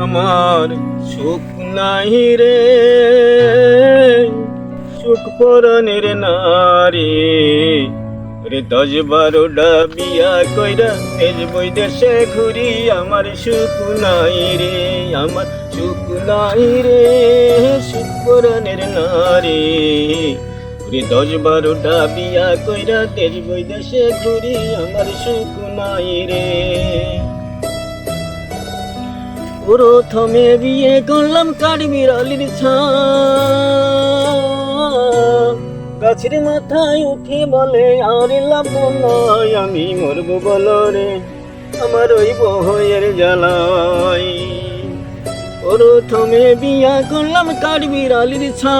আমার সুখ নাই রে। সুখ পরনের নারী। রে দশ বারোটা বিয়া কইরা তেজ বৈদেশে ঘুরি, আমার সুখ নাই রে, আমার সুখ নাই রে। সুখ পরনের নারী। রে দশ বারোটা বিয়া কইরা তেজ বৈদেশে ঘুরি, আমার সুখ নাই রে। প্রথমে বিয়ে করলাম কাঠবিড়ালির গাছের মাথায় উঠে বলে, আর লাভ নয়, আমি মরব বলো রে আমার ওই বহের জ্বালাই প্রথমে বিয়া করলাম কাঠবিড়ালির ছা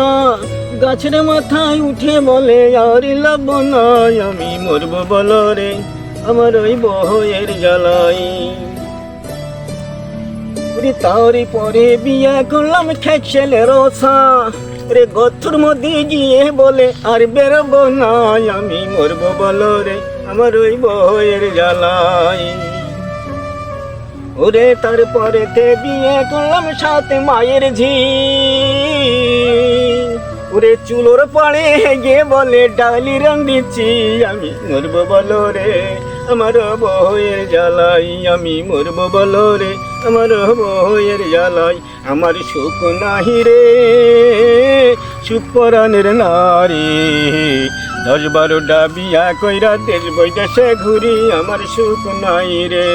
গাছের মাথায় উঠে বলে, আর লাভ নয়, আমি মরব বলো রে আমার ওই বহয়ের জ্বালাই রে তারি পরে বিয়া করলাম খেছেলে রসা। রে গথুর মধ্যে গিয়ে বলে, আর বেরোবো না, আমি মরবো বলো রে, আমার ওই বইয়ের জ্বালাই ওরে তারপরে তে বিয়ে করলাম সাথে মায়ের ঝি ওরে চুলোর পাড়ে গে বলে, ডালি রং দিচ্ছি, আমি মরবো বলো রে, আমার বইয়ের জ্বালাই, আমি মরবো বলো রে, আমার বইয়ের জ্বালাই, আমার সুখ নাহি রে, সুখ পরাণের নারী। দশ বারোটা বিয়া কইরা দেশ বৈদেশে ঘুরি, আমার সুখ নাই রে।